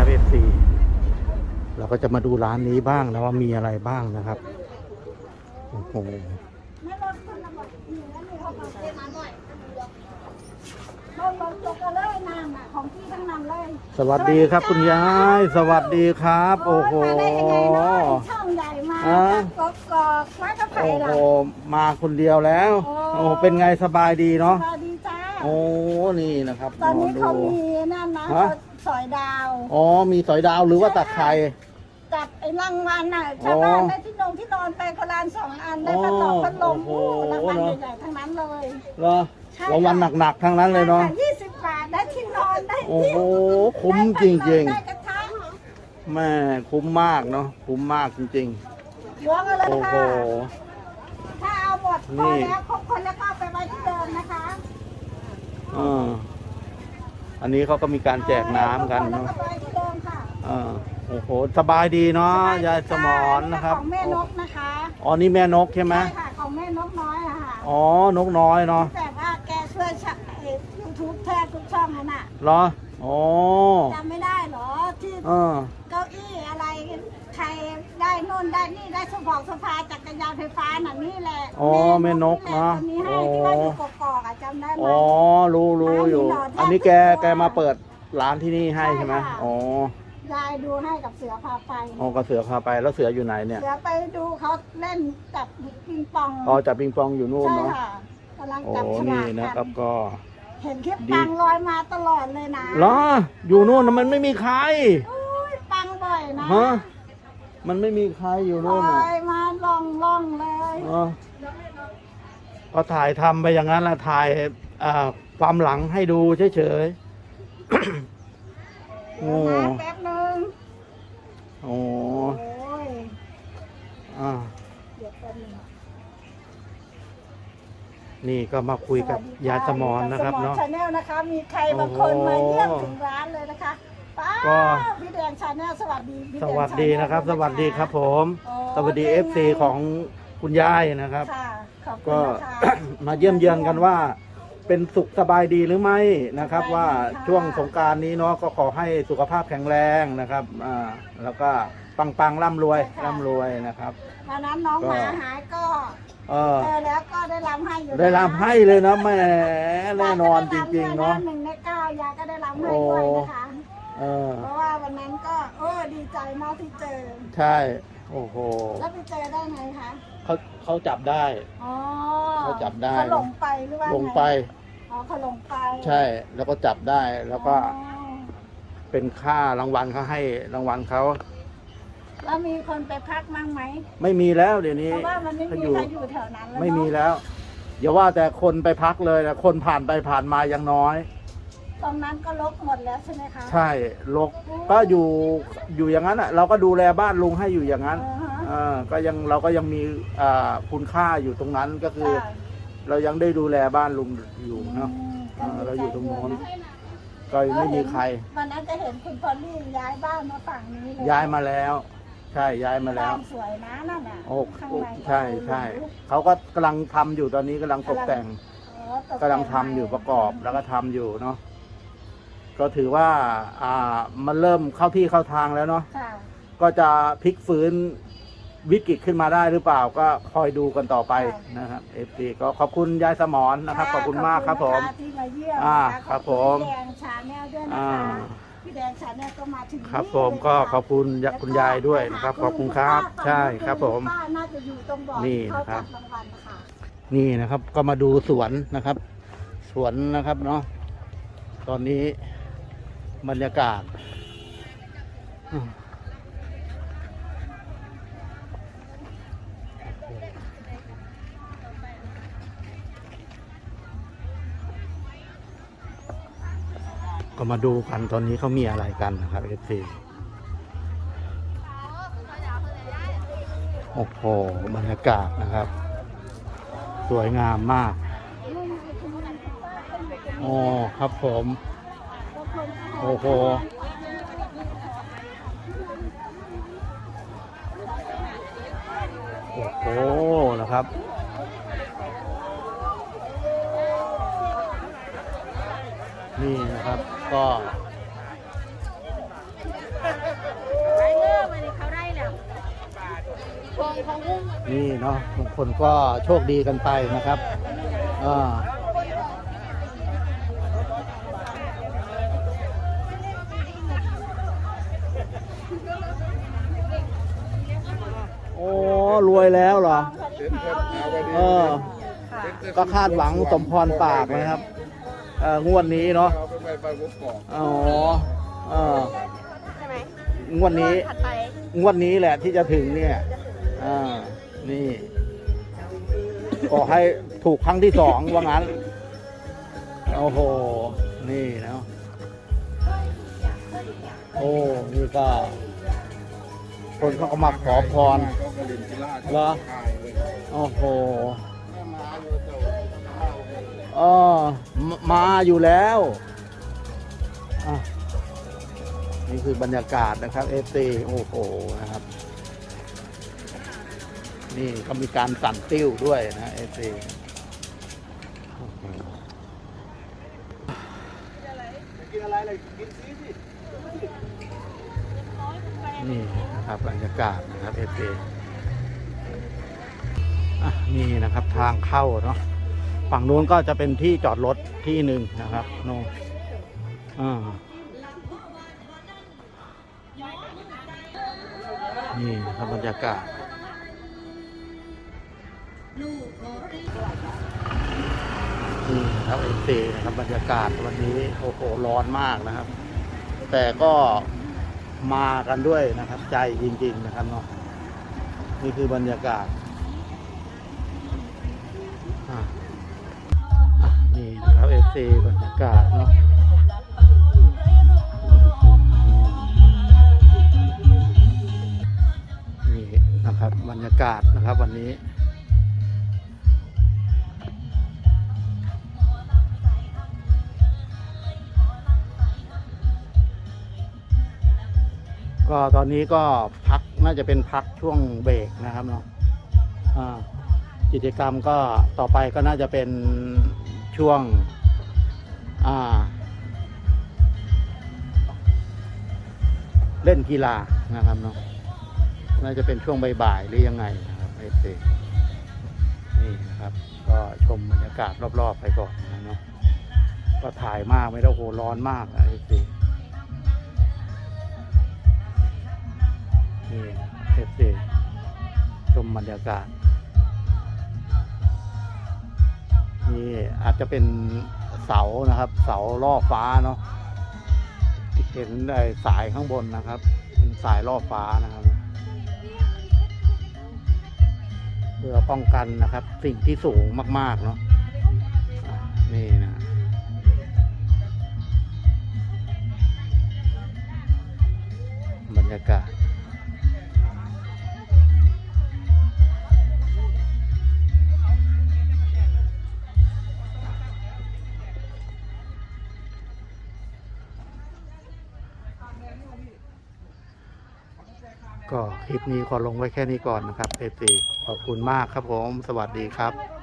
นะครับเอฟซีเราก็จะมาดูร้านนี้บ้างนะว่ามีอะไรบ้างนะครับโอ้โหไม่ลดคนละบาทหนึ่งแล้วมีเขามาเก็บมาหน่อยลดลดลดกันเลยนางอะของพี่ทั้งนั้นเลยสวัสดีครับคุณยาย สวัสดีครับ โอ้โหมาได้ยังไงเนาะช่องใหญ่มาอ่ากกกอกไม้กระไผ่โอ้ล่ะโหมาคนเดียวแล้วโอ้โอ้เป็นไงสบายดีเนาะสวัสดีจ้าโอ้นี่นะครับตอนนี้ดูเขามีนั่นนะฮะเขา สอยดาว อ๋อ มีสอยดาวหรือว่าตักไข่ กับไอ้รางวัลน่ะชาวบ้านได้ที่นงที่นอนไปคนละอันสองอันได้พัดลมพัดลมโอ้โอ้โห รางวัลเนอะใหญ่ๆทั้งนั้นเลย เหรอใช่รางวัลหนักๆทั้งนั้นเลยเนาะ ยี่สิบบาทได้ที่นอนได้โอ้โหที่คุ้มได้จริงได้กระทะๆแม่คุ้มมากเนาะ คุ้มมากจริงล้วงเอาเลยๆโอ้โห ค่ะถ้าเอาหมดพนี่อแล้วครบคนแล้วก็เอาไปไว้ที่เดิมนะคะ อ่า อันนี้เขาก็มีการแจกน้ำกันเนาะก็ไปไว้ที่เดิมค่ะอ่าโอ้โหสบายดีเนาะยายสมอนนะครับของแม่นกนะคะอ๋อนี่แม่นกใช่ไหมใช่ค่ะของแม่นกน้อยอะค่ะอ๋อนกน้อยเนาะแต่ว่าแกช่วยยูทูบแทบทุกช่องนั่นน่ะเหรออ๋อจำไม่ได้เหรอที่เออเก้าอี้อะไรใครได้นู่นได้นี่ได้สปอร์ตสภาจักรยานไฟฟ้าน่ะนี่แหละอ๋อแม่นกเนอะคนนี้ให้ที่ว่าอยู่กอำได้ไหม อ๋อ รู้รู้อยู่ ร้านนี้เหรออันนี้แกแกมาเปิดร้านที่นี่ให้ใช่ไหมใช่ค่ะ อ๋อยายดูให้กับเสือพาไป อ๋อกระเสือพาไปแล้วเสืออยู่ไหนเนี่ยเสือไปดูเขาเล่นจับปิงปองอ๋อจับปิงปองอยู่นู่นใช่เนาะค่ะกำลังโอ้จับฉลานี่กนะคกัรับนก็เห็นคลิปดีปังลอยมาตลอดเลยนะเหรออยู่นู่นนะมันไม่มีใครอุ้ยปังบ่อยนะฮะมันไม่มีใครอยู่ลนู่นอน่ะยมาล่องล่องเลย อ๋อ ก็ถ่ายทำไปอย่างนั้นแหละถ่ายอ่าความหลังให้ดูเฉยๆโอ้เดี๋ยวนะแป๊บนึงโอ้โอ้ยอ่าเดี๋ยวแป๊บนึงนี่ก็มาคุยกับยายสมอนนะครับเนาะชาแนลนะคะ มีใครบางคนโอ้โหมาเยี่ยมถึงร้านเลยนะคะป้าก็พี่แดงชาแนลสวัสดีพี่สแงวัสดี Channel นะครับด้สวยนวัสดีครับผมโอ้สวัสดีป็เอนฟซีไงของคุณยายนะครับค่ะ ขอบคุณก็ นะคะ มาเยี่ยมเยือนกันว่า เป็นสุขสบายดีหรือไม่นะครับ ว่าช่วงสงกรารนี้เนาะก็ขอให้สุขภาพแข็งแรงนะครับอ่าแล้วก็ปังปังๆร่ำรวยร่ำรวยนะครับ วันนั้นน้องก็หมาหายก็เออ เจอแล้วก็ได้รำให้อยู่นะได้รับให้เลยนะแหม่แน่นอนจริงๆเนาะหนึ่งในเก้ายายก็ได้รำให้ด้วยนะคะ เออ เพราะว่าวันนั้นก็เออดีใจมากที่เจอ ใช่ โอ้โหแล้วไปเจอได้ไงคะ เขาเขาจับได้ อ๋อเขาจับได้ เขาหลงไปหรือว่าลงไป อ๋อเขาหลงไปใช่ แล้วก็จับได้ แล้วก็อ๋อเป็นค่ารางวัลเขาให้รางวัลเขาแล้วมีคนไปพักมั่งไหม ไม่มีแล้วเดี๋ยวนี้เพราะว่ามันไม่เขามีอยู่ใครอยู่แถวนั้นแล้วไม่มีเนอะแล้วอย่าว่าแต่คนไปพักเลยนะคนผ่านไปผ่านมายังน้อย ตรงนั้นก็ลกหมดแล้วใช่ไหมคะใช่ลกก็อยู่อยู่อย่างนั้นอะ เราก็ดูแลบ้านลุงให้อยู่อย่างนั้นอ่าฮะเออก็ยังเราก็ยังมีอ่าคุณค่าอยู่ตรงนั้นก็คือค่ะเรายังได้ดูแลบ้านลุงอยู่เนาะอืมเออเราอยู่ตรงโน้นก็ดีใจด้วยะก็ไม่มีใครวันนั้นจะเห็นคุณพอลลี่ย้ายบ้านมาฝั่งนี้เลยย้ายมาแล้ว ใช่ย้ายมาแล้วบ้นสวยนะนั่นน่ะโอ้ข้างโอ้ในใช่ใช่เขาก็กำลังทำอยู่ตอนนี้กำลังตกแต่งอ๋อตกำลังทำอยู่ประกอบแล้วก็ทำอยู่เนาะ ก็ถือว่าอ่ามันเริ่มเข้าที่เข้าทางแล้วเนาะค่ะ ก็จะพลิกฟื้นวิกฤตขึ้นมาได้หรือเปล่าก็คอยดูกันต่อไปนะครับเอฟซีก็ขอบคุณยายสมอนนะครับ ขอบคุณมากครับผม ขอบคุณนะคะที่มาเยี่ยมอ่านะะครับขอผมพี่แดงชาแนลด้วยนะอ่าคะพี่แดงชาแนลก็มาถึงครับนี่ผมเลยก็นะะขอบคุณยะคุณยายด้วยนะครับ ขอบคุณครับ ใช่ครับผม ป้าน่าจะอยู่ตรงบ่อนี่ที่เขานะครับจัรางวัลนะคะนี่นะครับก็มาดูสวนนะครับ สวนนะครับเนาะตอนนี้ บรรยากาศ ก็มาดูกันตอนนี้เขามีอะไรกันนะครับเอฟซีโอ้โหบรรยากาศนะครับ สวยงามมาก โอ้ ครับผม โอ้โหโอ้โหนะครับนี่นะครับก็นี่เนาะทุกคนก็โชคดีกันไปนะครับอ่า อ้รวยแล้วเหรอ เออ ก็คาดหวังสมพรปากนะครับเอ่องวดนี้เนาะเอาไปไปวุบกอกอ๋อเออใช่ไหมงวดนี้ ถัดไปงวดนี้แหละที่จะถึงเนี่ยอ่านี่ขอให้ถูกครั้งที่สองว่างั้น โอ้โห นี่เนาะ โอ้ นี่ก็ คนเขาก็มาขอพรเหรอโอ้โหอ๋อมาอยู่แล้วอะนี่คือบรรยากาศนะครับเอฟซีโอ้โหนะครับ นี่ก็มีการสั่นติ้วด้วยนะเอฟซีนี่น นี่นะครับบรรยากาศนะครับเอฟซีอะนี่นะครับทางเข้าเนาะฝั่งนู้นก็จะเป็นที่จอดรถที่หนึ่งนะครับโน่อ่านี่นะครับบรรยากาศนี่นะครับเอซีนะครับบรรยากาศวันนี้โอ้โหร้อนมากนะครับ แต่ก็ มากันด้วยนะครับ ใจจริง ๆ นะครับเนาะนี่คือบรรยากาศนี่นะครับเอฟซีบรรยากาศเนาะนี่นะครับบรรยากาศนะครับวันนี้ ก็ตอนนี้ก็พักน่าจะเป็นพักช่วงเบรกนะครับเนาะกิจกรรมก็ต่อไปก็น่าจะเป็นช่วงเล่นกีฬานะครับเนาะน่าจะเป็นช่วงบ่ายๆหรือยังไงนะครับเอฟซีนี่นะครับ ก็ชมบรรยากาศรอบๆไปก่อนนะเนาะก็ถ่ายมากไม่ต้องโหร้อนมากนะเอฟซี นี่เอฟซีชมบรรยากาศ นี่อาจจะเป็นเสานะครับ เสาล่อฟ้าเนาะเห็นไอ้สายข้างบนนะครับ เป็นสายล่อฟ้านะครับ เพื่อป้องกันนะครับ สิ่งที่สูงมาก ๆ เนาะอะนี่นะบรรยากาศ ก็คลิปนี้ขอลงไว้แค่นี้ก่อนนะครับเอฟซีขอบคุณมากครับผม สวัสดีครับ